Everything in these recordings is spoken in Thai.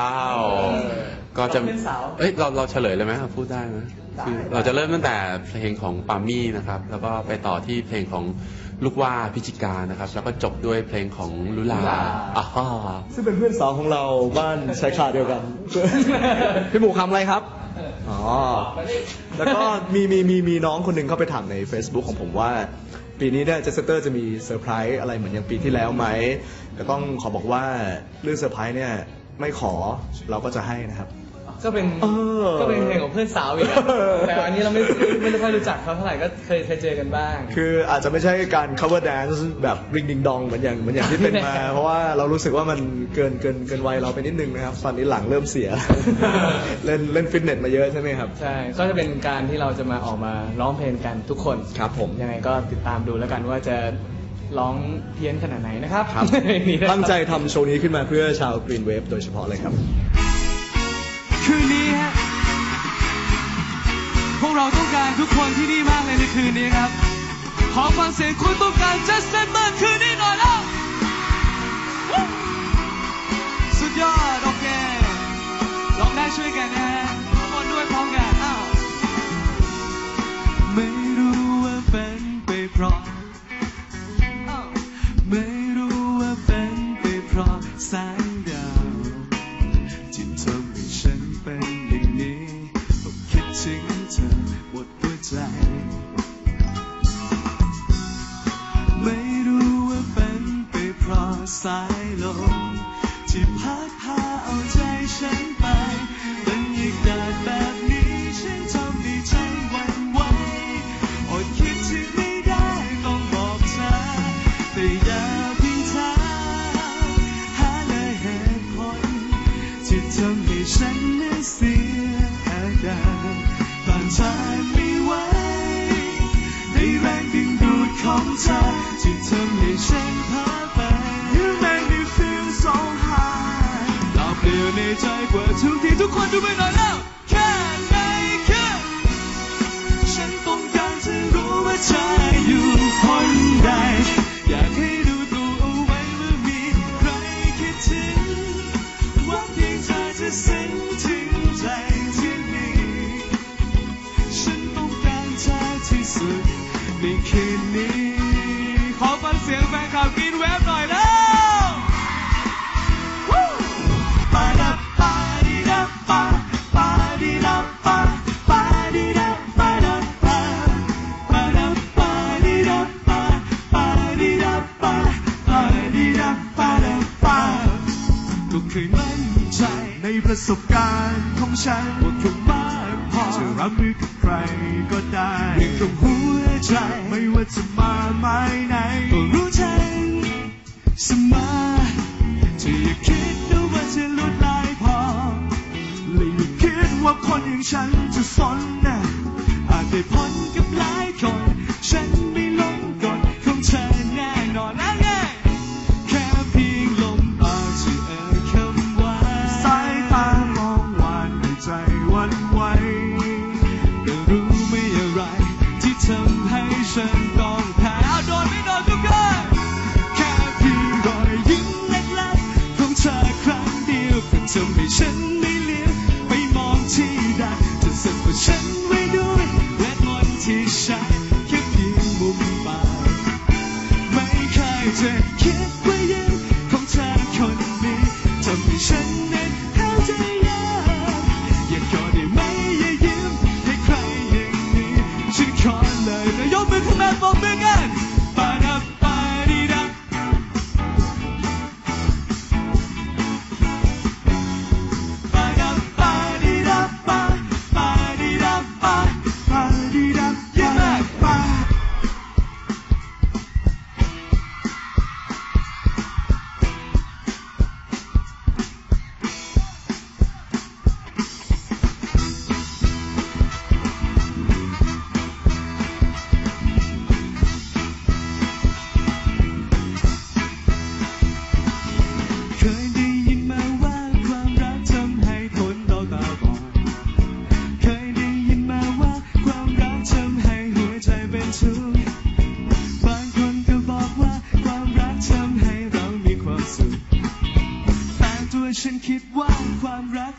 อ้าวก็จะเพื่อนสาวเอ้ยเราเราเฉลยเลยไหมพูดได้ไหมได้คือเราจะเริ่มตั้งแต่เพลงของปามี่นะครับ แล้วก็ไปต่อที่เพลงของลูกว่าพิจิกานะครับ แล้วก็จบด้วยเพลงของลุลาอ่าฮะซึ่งเป็นเพื่อนสาวของเราบ้านชายคาเดียวกัน พี่หมูคำอะไรครับ อ๋อ แล้วก็มีมีมีมีน้องคนหนึ่งเข้าไปถามใน Facebook ของผมว่า ปีนี้เนี่ยเจสเตอร์จะมีเซอร์ไพรส์อะไรเหมือนอย่างปีที่แล้วไหมแต่ต้องขอบอกว่าเรื่องเซอร์ไพรส์เนี่ย ไม่ขอเราก็จะให้นะครับ ก็เป็นเออก็เป็นเพลงของเพื่อนสาวอีกอะแต่อันนี้เราไม่ไม่ได้ค่อยรู้จักเขาเท่าไหร่ก็เคยเคยเจอกันบ้าง คืออาจจะไม่ใช่การ cover dance แบบริงดิงดองเหมือนอย่างเหมือนอย่างที่เป็นมา เพราะว่าเรารู้สึกว่ามันเกินเกินเกินวัยเราไปนิดนึงนะครับตอนนี้หลังเริ่มเสีย เล่นเล่นฟิตเนสมาเยอะใช่ไหมครับ ใช่ ก็จะเป็นการที่เราจะมาออกมาร้องเพลงกันทุกคน ครับผม ยังไงก็ติดตามดูแล้วกันว่าจะ ร้องเพี้ยนขนาดไหนนะครับครับนี่นะครับตั้งใจทำโชว์นี้ขึ้นมาเพื่อชาว Green Wave โดยเฉพาะเลยครับ คืนนี้ฮะพวกเราต้องการทุกคนที่นี่มากเลยในคืนนี้ครับ ขอฟังเสียงคุณต้องการ just s e m e r คืนนี้หน่อยแล้ววู้สุดยอด โอเคลองได้ช่วยกันนะฮะทุกคนด้วยพร้อมกัน หลับเดียวในใจก องฉันว่าคงมากพอจะรับมือกับใครก็ได้เรื่องของหัวใจไม่ว่าจะมาไม้ไหนก็รู้ทันเสมอที่อย่าคิดนะว่าจะลดลายพอเลยอย่าคิดว่าคนอย่างฉันจะสนนะอาจได้พ้นกับหลายคนฉันไม่ รู้ไม่อะไรที่ทำให้ฉัน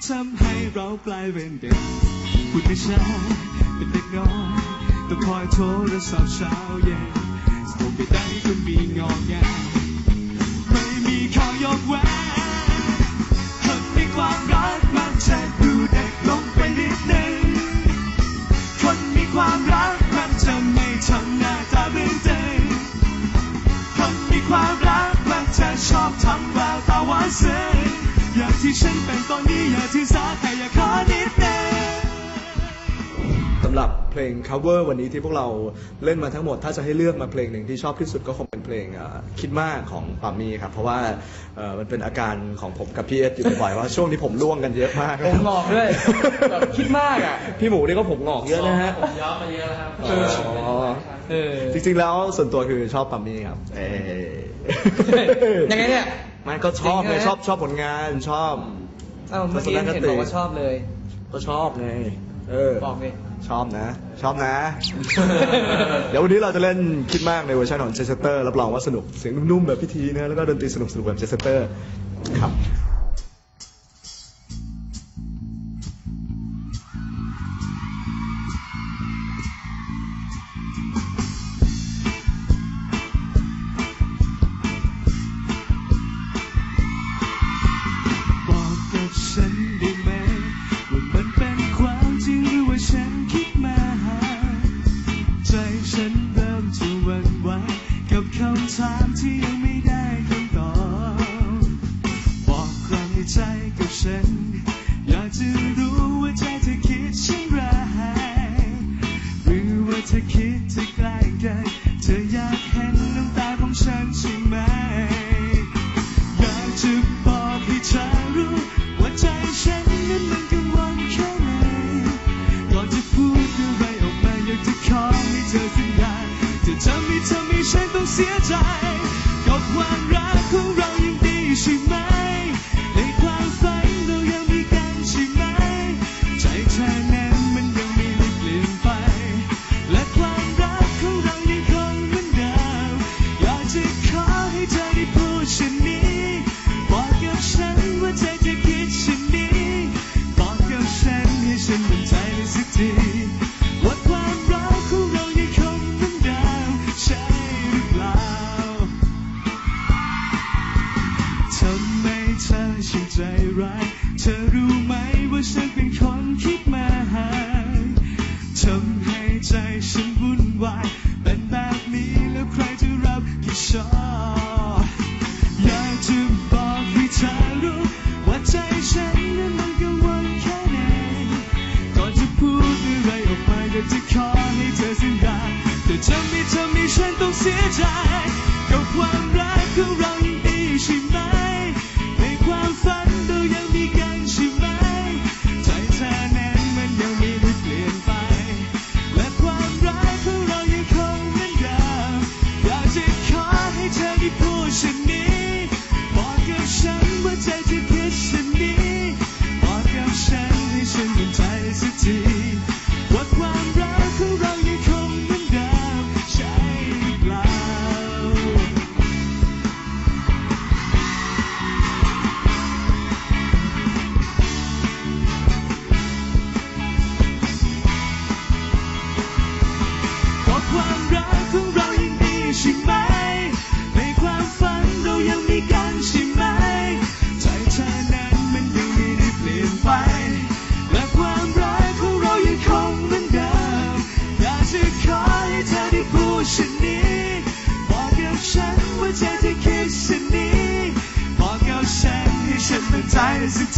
ทำให้เรากลายเป็นเด็กผู้ไม่ใช่เป็นเด็กน้อยต้องคอยโทรศัพท์เช้าเย็นส่งไปได้ก็มีงอแงไม่มีข้อยกเว้นหากมีความรักมันจะดูเด็กลงไปนิดนึงคนมีความรักมันจะไม่ทำหน้าตาเบึ้งตึงคนมีความรักมันจะชอบทำแววตาหวานซึ้ง อย่างที่ฉันเป็นตอนนี้อย่าที่สาแต่อย่าขอนิดำหรับเพลง cover วันนี้ที่พวกเราเล่นมาทั้งหมด ถ้าจะให้เลือกมาเพลงหนึ่งที่ชอบที่สุดก็คงเป็นเพลงเอ่อคิดมากของปามี่ครับ เพราะว่าเอ่อมันเป็นอาการของผมกับพี่เอสอยู่บ่อยๆว่าช่วงนี้ผมร่วงกันเยอะมากผมงอกด้วยแบบคิดมากอะพี่หมูนี่ก็ผมงอกเยอะนะฮะผมย้อมมาเยอะแล้วครับอ๋อเออจริงๆแล้วส่วนตัวคือชอบปามี่ครับเอ้ยังไงเนี่ยมันก็ชอบจริไงงไหมชอบชอบผลงานชอบเอ้าเมื่อกี้เห็นบอกว่าชอบเลย ก็ชอบไงเออบอกดิ ชอบนะ ชอบนะ เดี๋ยววันนี้เราจะเล่นคิดมากในเวอร์ชันของเจสเตอร์รับรองว่าสนุกเสียงนุ่มๆแบบพิธีนะแล้วก็ดนตรีสนุกๆแบบเจสเตอร์ครับ ใจกับฉัน อยากจะรู้ว่าใจเธอคิดเช่นไรหรือว่าเธอคิดจะใกล้กัน เธออยากเห็นน้ำตาของฉันใช่ไหม อยากจะบอกให้เธอรู้ว่าใจฉันนั้นมันกังวลแค่ไหน ก่อนจะพูดอะไรออกมาอยากจะขอให้เธอสัญญาจะทำให้ทำให้ฉันต้องเสียใจกับความ อก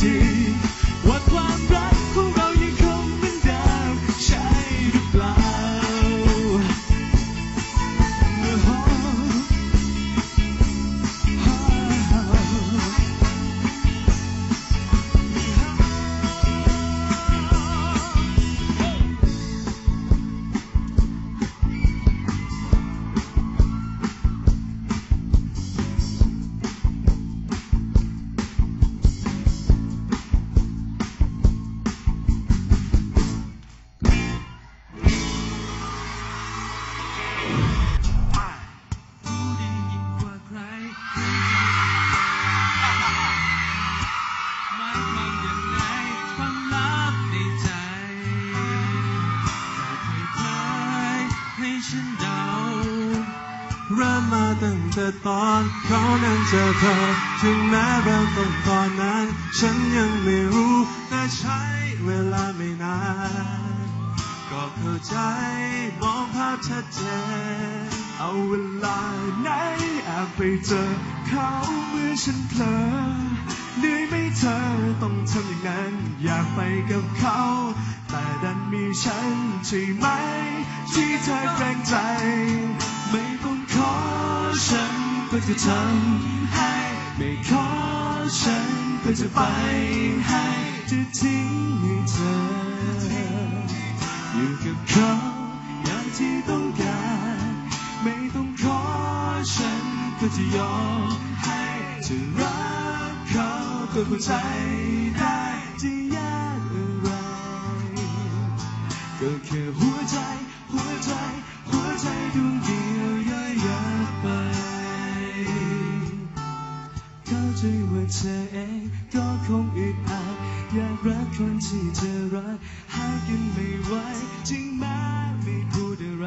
สั ตั้งแต่ตอนเขานั้นเจอเธอ ถึงแม้เริ่มต้นตอนนั้น ฉันยังไม่รู้ แต่ใช้เวลาไม่นาน ก็เข้าใจมองภาพชัดเจน เอาเวลาไหนแอบไปเจอ เขาเมื่อฉันเพลอเหนื่อยไม่เธอต้องทำอย่างนั้น อยากไปกับเขา แต่ดันมีฉันใช่ไหม ที่เธอแกรงใจ ขอฉันก็จะทำให้ ไม่ขอฉันก็จะไปให้จะทิ้งให้เธอ อยู่กับเขาอย่างที่ต้องการ ไม่ต้องขอฉันก็จะยอมให้จะรักเขาก็เข้าใจได้จะยากอะไรก็แค่หัวใจ หัวใจ หัวใจดวงเดียว อยยับไป เข้าใจว่าเธอเองก็คงอึดอัดอยากรักคนที่เธอรักหากันไม่ไหวจริงแม้ไม่พูดอะไร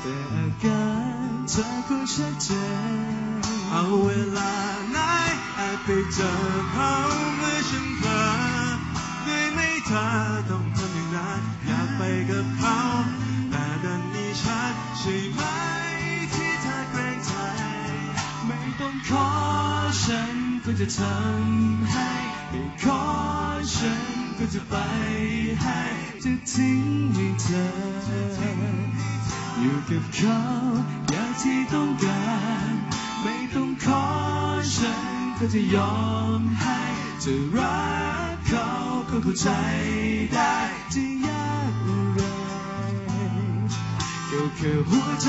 แต่อาการเธอก็ชัดเจนเอาเวลาไหนแอบไปเจอเขาเมื่อฉันเผลอด้วยไม่เธอต้องทำอย่างนั้นอยากไปกับเขา แต่ดันมีฉันใช่ไหม ขอฉันก็จะทำให้ไม่ขอฉันก็จะไปให้จะทิ้งให้เธอ อยู่กับเขาอย่างที่ต้องการ ไม่ต้องขอฉันก็จะยอมให้จะรักเขาก็เข้าใจได้จะยากอะไรก็แค่หัวใจ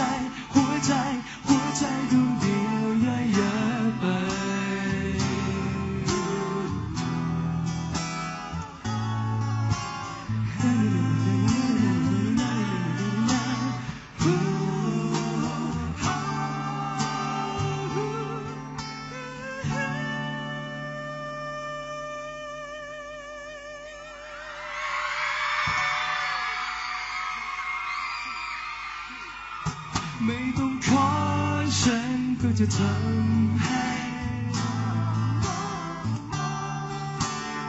หัวใจ หัวใจดวงเดียว ไม่ต้องขอฉันก็จะทำให้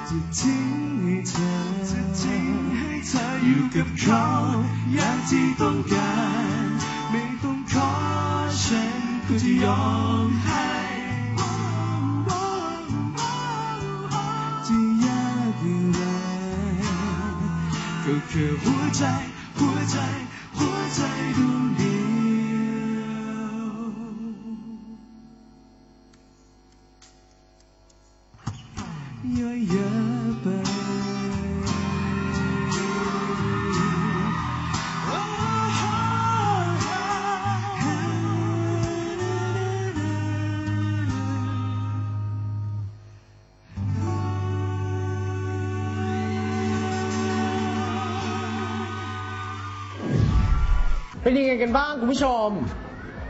จะทิ้งให้เธอ จะทิ้งให้เธออยู่กับเขาอย่างที่ต้องการ ไม่ต้องขอฉันก็จะยอมให้จะยากอย่างไรก็แค่หัวใจ หัวใจ หัวใจดวง เป็นยังไงกันบ้างคุณผู้ชม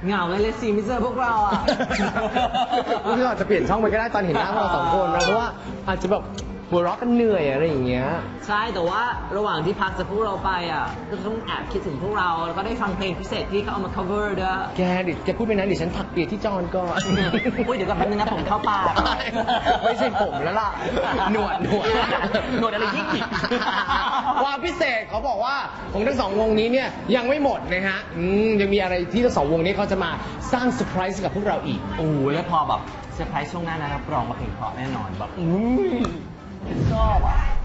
เหงาเลยเลยสิไม่เจอพวกเราอะ คุณผู้ชมอาจจะเปลี่ยนช่องไปก็ได้ตอนเห็นหน้าพวกเราสองคนนะเพราะว่าอาจจะแบบ หัวเราะกันเหนื่อยอะไรอย่างเงี้ย ใช่แต่ว่าระหว่างที่พักจากพวกเราไปอะก็ต้องแอบคิดถึงพวกเราแล้วก็ได้ฟังเพลงพิเศษที่เขาเอามา cover ด้วย แกดิแกพูดไปนั้นดิฉันถักเปียกที่จอนก่อน อุ้ยเดี๋ยวก่อนแป๊บนึงนะผมเข้าปากไม่ใช่ผมแล้วล่ะ หนวดหนวดหนวดอะไรยิ่งอีกความพิเศษเขาบอกว่าของทั้งสองวงนี้เนี่ยยังไม่หมดนะฮะอืมยังมีอะไรที่ทั้งสองวงนี้เขาจะมาสร้างเซอร์ไพรส์กับพวกเราอีก โอ้ยแล้วพอแบบเซอร์ไพรส์ช่วงหน้านะรับรองว่าเพลงเพราะแน่นอนแบบ อืม ชอบอะ